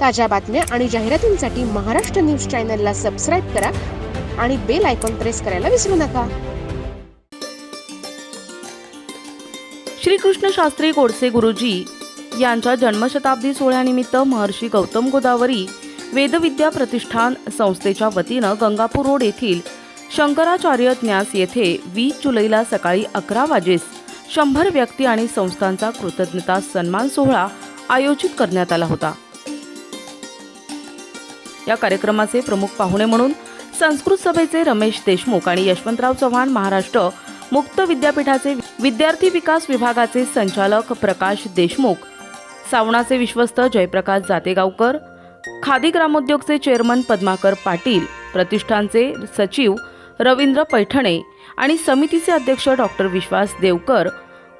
ताज्या बातम्या आणि जाहिरातींसाठी महाराष्ट्र न्यूज चॅनलला सबस्क्राईब करा आणि बेल आयकॉन प्रेस करायला विसरू नका. श्रीकृष्ण शास्त्री गोडसे गुरुजी यांच्या जन्मशताब्दी सोहळ्यानिमित्त महर्षी गौतम गोदावरी वेदविद्या प्रतिष्ठान संस्थेच्या वतीनं गंगापूर रोड येथील शंकराचार्य न्यास येथे वीस जुलैला सकाळी अकरा वाजेस शंभर व्यक्ती आणि संस्थांचा कृतज्ञता सन्मान सोहळा आयोजित करण्यात आला होता. या कार्यक्रमाचे प्रमुख पाहुणे म्हणून संस्कृत सभेचे रमेश देशमुख आणि यशवंतराव चव्हाण महाराष्ट्र मुक्त विद्यापीठाचे विद्यार्थी विकास विभागाचे संचालक प्रकाश देशमुख सावणाचे विश्वस्त जयप्रकाश जातेगावकर खादी ग्रामोद्योगचे चेअरमन पद्माकर पाटील प्रतिष्ठानचे सचिव रवींद्र पैठणे आणि समितीचे अध्यक्ष डॉक्टर विश्वास देवकर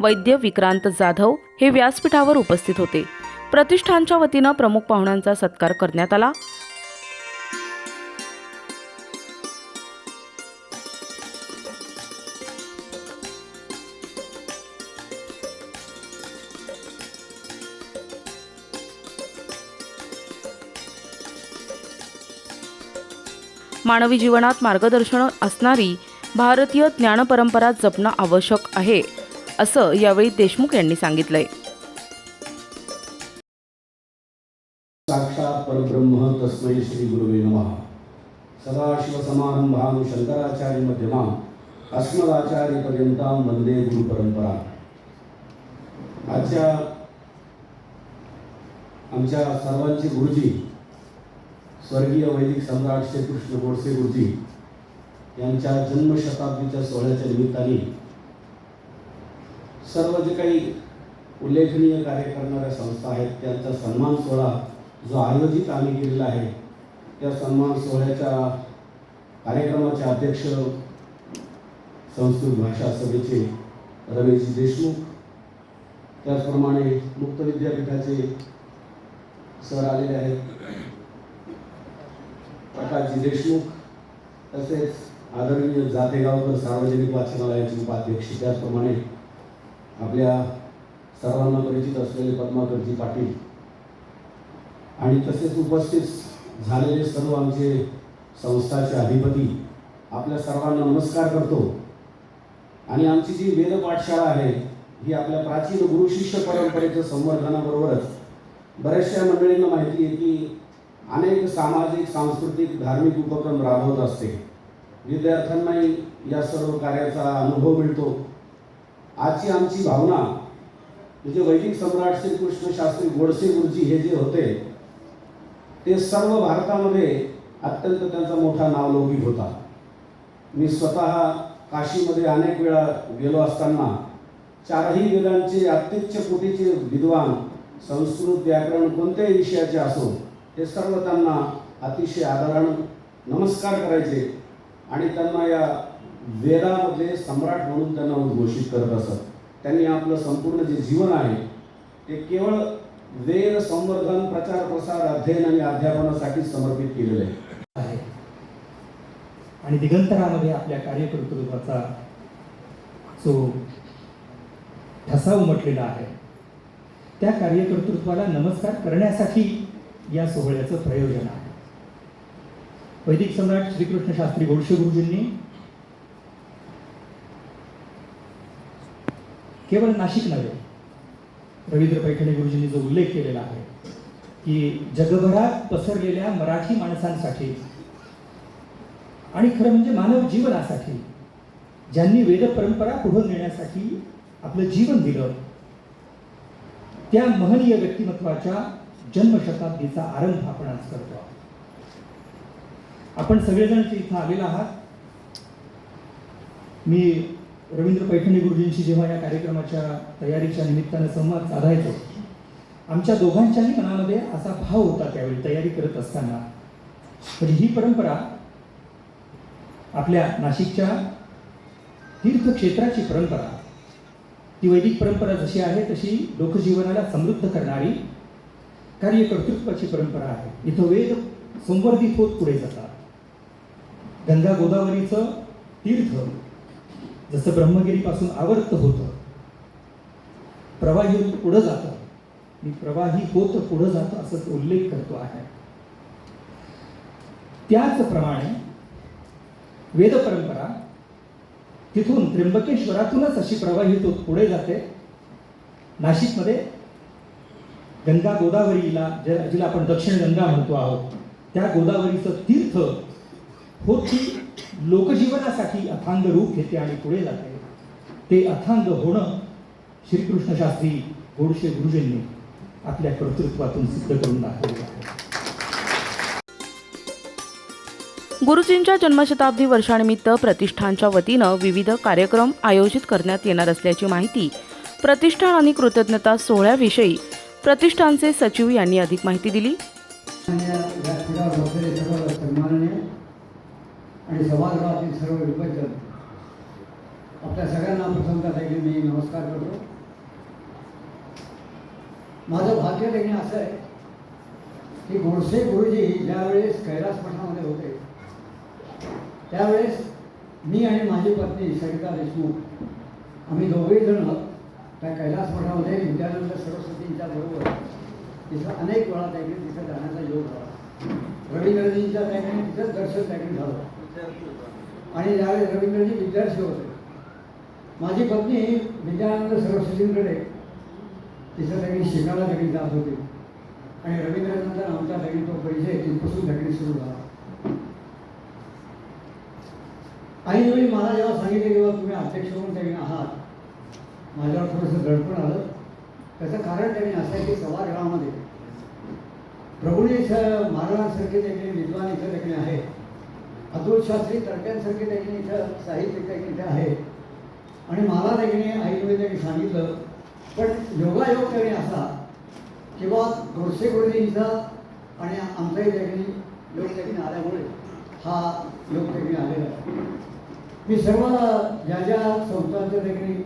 वैद्य विक्रांत जाधव हे व्यासपीठावर उपस्थित होते. प्रतिष्ठानच्या वतीनं प्रमुख पाहुण्यांचा सत्कार करण्यात आला. मानवी जीवनात मार्गदर्शन असणारी भारतीय ज्ञानपरंपरा जपणं आवश्यक आहे असं यावेळी देशमुख यांनी सांगितलंय. साक्षात परब्रह्म तस्मै श्री गुरुवे नमः. सदाशिवसमारंभां शंकराचार्य मध्यमां अस्मदाचार्यपर्यंतां वंदे गुरुपरंपरा. आजच्या आमच्या सर्वांचे गुरुजी स्वर्गीय वैदिक सम्राट श्रीकृष्ण गोडसे गुरुजी यांच्या जन्मशताब्दीच्या सोहळ्याच्या निमित्ताने सर्व जे काही उल्लेखनीय कार्य करणाऱ्या संस्था आहेत त्यांचा सन्मान सोहळा जो आयोजित आम्ही केलेला आहे त्या सन्मान सोहळ्याच्या कार्यक्रमाचे अध्यक्ष संस्कृत भाषा सभेचे रमेश देशमुख त्याचप्रमाणे मुक्त विद्यापीठाचे सर आलेले आहेत प्रकाशजी देशमुख तसेच आदरणीय जातेगावकर सार्वजनिक वाचनालयाचे उपाध्यक्ष. त्याचप्रमाणे आपल्या सर्वांना परिचित असलेले पद्माकरजी पाटील आणि तसेच उपस्थित झालेले सर्व आमचे संस्थाचे अधिपती आपल्या सर्वांना नमस्कार करतो. आणि आमची जी वेद पाठशाळा आहे ही आपल्या प्राचीन गुरुशिष्य परंपरेच्या संवर्धनाबरोबरच बऱ्याचशा मंडळींना माहिती आहे की अनेक सामाजिक सांस्कृतिक धार्मिक उपक्रम राबवत असते. विद्यार्थ्यांनाही या सर्व कार्याचा अनुभव मिळतो. आजची आमची भावना म्हणजे वैदिक सम्राट श्रीकृष्ण शास्त्री गोडसे गुरुजी हे जे होते ते सर्व भारतामध्ये अत्यंत त्यांचा मोठा नावलौकिक होता. मी स्वतः काशीमध्ये अनेक वेळा गेलो असताना चारही वेदांचे अत्युच्च कोटीचे विद्वान संस्कृत व्याकरण कोणत्याही विषयाचे असो हे सर्व त्यांना अतिशय आदरानं नमस्कार करायचे आणि त्यांना या वेदामध्ये सम्राट म्हणून त्यांना उद्घोषित करत असत. त्यांनी आपलं संपूर्ण जे जीवन आहे ते केवळ वेद संवर्धन प्रचार प्रसार अध्ययन आणि अध्यापनासाठी समर्पित केलेलं आहे. आणि दिगंतरामध्ये आपल्या कार्यकर्तृत्वाचा जो ठसा उमटलेला आहे त्या कार्यकर्तृत्वाला नमस्कार करण्यासाठी या सोहळ्याचं प्रयोजन आहे. वैदिक सम्राट श्रीकृष्ण शास्त्री गोडशे गुरुजींनी केवळ नाशिक नव्हे रवींद्र पैठणे गुरुजींनी जो उल्लेख केलेला आहे की जगभरात पसरलेल्या मराठी माणसांसाठी आणि खरं म्हणजे मानव जीवनासाठी ज्यांनी वेद परंपरा पुढे नेण्यासाठी आपलं जीवन दिलं त्या महनीय व्यक्तिमत्वाच्या जन्मशताब्दीचा आरंभ आपण आज करतो आपण सगळेजण इथं आलेला आहात. मी रवींद्र पैठणे गुरुजींशी जेव्हा या कार्यक्रमाच्या तयारीच्या निमित्तानं संवाद साधायचो आमच्या दोघांच्याही मनामध्ये असा भाव होता त्यावेळी तयारी करत असताना. म्हणजे ही परंपरा आपल्या नाशिकच्या तीर्थक्षेत्राची परंपरा ती वैदिक परंपरा जशी आहे तशी लोकजीवनाला समृद्ध करणारी कार्यकर्तृत्वाची परंपरा आहे. इथं वेद संवर्धित होत पुढे जातात. गंगा गोदावरीचं तीर्थ जसं ब्रह्मगिरीपासून आवर्त होतं प्रवाही पुढं जातं. मी प्रवाही होत पुढं जातं असं उल्लेख करतो आहे. त्याचप्रमाणे वेद परंपरा तिथून त्र्यंबकेश्वरातूनच अशी प्रवाहित होत पुढे जाते. नाशिकमध्ये गंगा गोदावरीला ज्या- जिला आपण दक्षिण गंगा म्हणतो आहोत त्या गोदावरीचं तीर्थ होती लोकजीवनासाठी अथांग रूप घेते आणि पुढे जाते. ते अथांग होणं श्रीकृष्ण शास्त्री गोडशे गुरुजींनी आपल्या कर्तृत्वातून सिद्ध करून दाखवले आहे. गुरुजींच्या जन्मशताब्दी वर्षानिमित्त प्रतिष्ठानच्या वतीनं विविध कार्यक्रम आयोजित करण्यात येणार असल्याची माहिती प्रतिष्ठान आणि कृतज्ञता सोहळ्याविषयी प्रतिष्ठानचे सचिव यांनी अधिक माहिती दिली. आणि सभागृहातील सर्व विपजन आपल्या सगळ्यांना प्रथमतः देखील मी नमस्कार करतो. माझं भाग्य देखील असं आहे की गोडसे गुरुजी ज्यावेळेस कैलास मठामध्ये होते त्यावेळेस मी आणि माझी पत्नी सरिता देशमुख आम्ही दोघेजण त्या कैलास मठामध्ये विद्यानंद सरस्वतींच्या बरोबर तिथं अनेक वेळा त्याकडे तिथं जाण्याचा योग झाला. रवींद्रजींच्या त्याकडे तिथंच दर्शन त्याकडे झालं. आणि ज्यावेळेस रवींद्रजी विद्यार्थी होते. माझी पत्नी विद्यानंद सरस्वतींकडे तिथं त्याकडे शिकायला त्याकडे जात होती. आणि रवींद्रनंतर आमचा त्याकडे तो परिचय तिथपासून त्याकडे सुरू झाला. ऐनवेळी मला जेव्हा सांगितलं की तुम्ही अध्यक्ष म्हणून त्याकडे आहात माझ्यावर थोडंसं दडपण आलं. त्याचं कारण त्यांनी असं आहे की सभागृहामध्ये गावामध्ये इथं महाराजांसारखे देखील विद्वान इथं देखील आहे अतुल शास्त्री तडक्यांसारखे देखील इथं साहित्य देखील इथे आहे आणि मला देखील ऐकवे त्यांनी सांगितलं पण योगायोग त्यांनी असा किंवा गोडसे गुरुजींचा आणि आमचाही देखील योग देखील आल्यामुळे हा योग देखील आलेला आहे. मी सर्व ज्या ज्या संस्थांचं देखील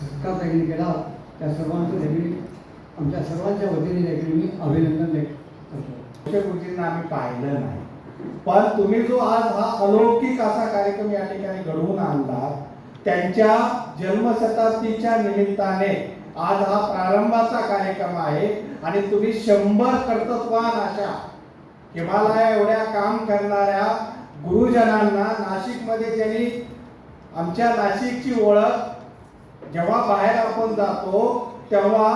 सत्कार त्यांनी केला. त्या सर्वांचं देखील आमच्या सर्वांच्या वतीने देखील मी अभिनंदन देखील करतो. गोष्टींना आम्ही पाहिलं नाही. पण तुम्ही जो आज हा अलौकिक असा कार्यक्रम या ठिकाणी घडवून आणला त्यांच्या जन्मशताब्दीच्या निमित्ताने आज हा प्रारंभाचा कार्यक्रम आहे आणि तुम्ही शंभर कर्तृत्वान अशा हिमालया एवढ्या काम करणाऱ्या गुरुजनांना नाशिकमध्ये ज्यांनी आमच्या नाशिकची ओळख जेव्हा बाहेर आपण जातो तेव्हा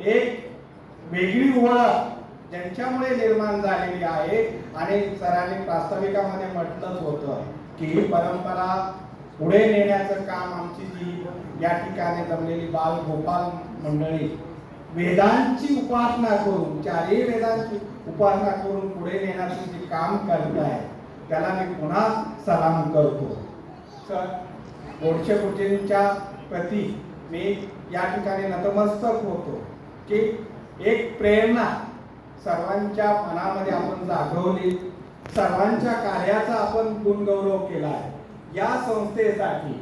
एक वेगळी ओळख ज्यांच्यामुळे निर्माण झालेली आहे. आणि सरांनी प्रास्ताविकामध्ये म्हटलंच होतं की ही परंपरा पुढे नेण्याचं काम आमची जी या ठिकाणी जमलेली बाल गोपाल मंडळी वेदांची उपासना करून चारही वेदांची उपासना करून पुढे नेण्याचं जे काम करत आहे त्याला मी पुन्हा सलाम करतो. सर गोडशे गुरुजींच्या प्रती मी या ठिकाणी नतमस्तक होतो. की एक प्रेरणा सर्वांच्या मनामध्ये आपण जागवली. सर्वांच्या कार्याचा आपण गुणगौरव केला आहे. या संस्थेसाठी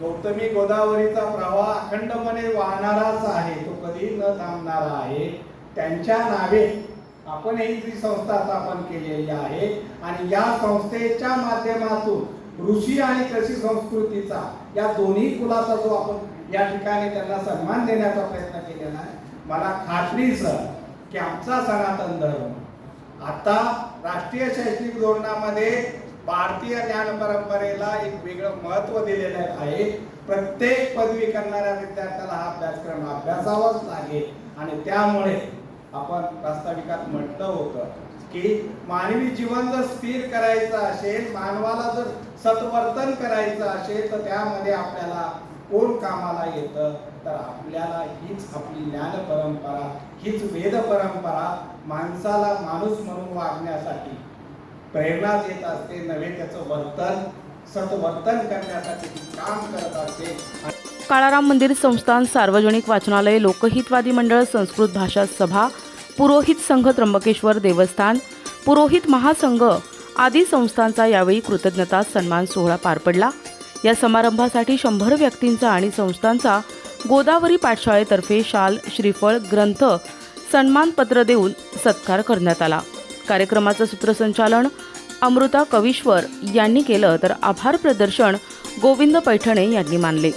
गौतमी गोदावरीचा प्रवाह अखंडपणे वाहणाराच आहे. तो कधी न थांबणारा आहे. त्यांच्या नावे आपण ही जी संस्था स्थापन केलेली आहे आणि या संस्थेच्या माध्यमातून ऋषी आणि कृषी संस्कृतीचा या दोन्ही कुलाचा जो आपण या ठिकाणी त्यांना सन्मान देण्याचा प्रयत्न केलेला आहे मला खात्री सर की आमचा सनातन धर्म आता राष्ट्रीय शैक्षणिक धोरणामध्ये भारतीय ज्ञान परंपरेला एक वेगळं महत्त्व दिलेलं आहे. प्रत्येक पदवी करणाऱ्या विद्यार्थ्याला हा अभ्यासक्रम अभ्यासावाच लागेल. आणि त्यामुळे आपण प्रास्ताविकात म्हटलं होतं की मानवी जीवन जर स्थिर करायचं असेल मानवाला जर सत्वर्तन करायचं असेल तर त्यामध्ये आपल्याला कोण कामाला येतं? तर आपल्याला हीच आपली ज्ञान परंपरा हीच वेद परंपरा माणसाला माणूस म्हणून वागण्यासाठी प्रेरणा देत असते नव्हे त्याचं वर्तन सत्वर्तन करण्यासाठी काम करत असते. काळाराम मंदिर संस्थान सार्वजनिक वाचनालय लोकहितवादी मंडळ संस्कृत भाषा सभा पुरोहित संघ त्र्यंबकेश्वर देवस्थान पुरोहित महासंघ आदी संस्थांचा यावेळी कृतज्ञता सन्मान सोहळा पार पडला. या समारंभासाठी शंभर व्यक्तींचा आणि संस्थांचा गोदावरी पाठशाळेतर्फे शाल श्रीफळ ग्रंथ सन्मानपत्र देऊन सत्कार करण्यात आला. कार्यक्रमाचं सूत्रसंचालन अमृता कविश्वर यांनी केलं तर आभार प्रदर्शन गोविंद पैठणे यांनी मानले.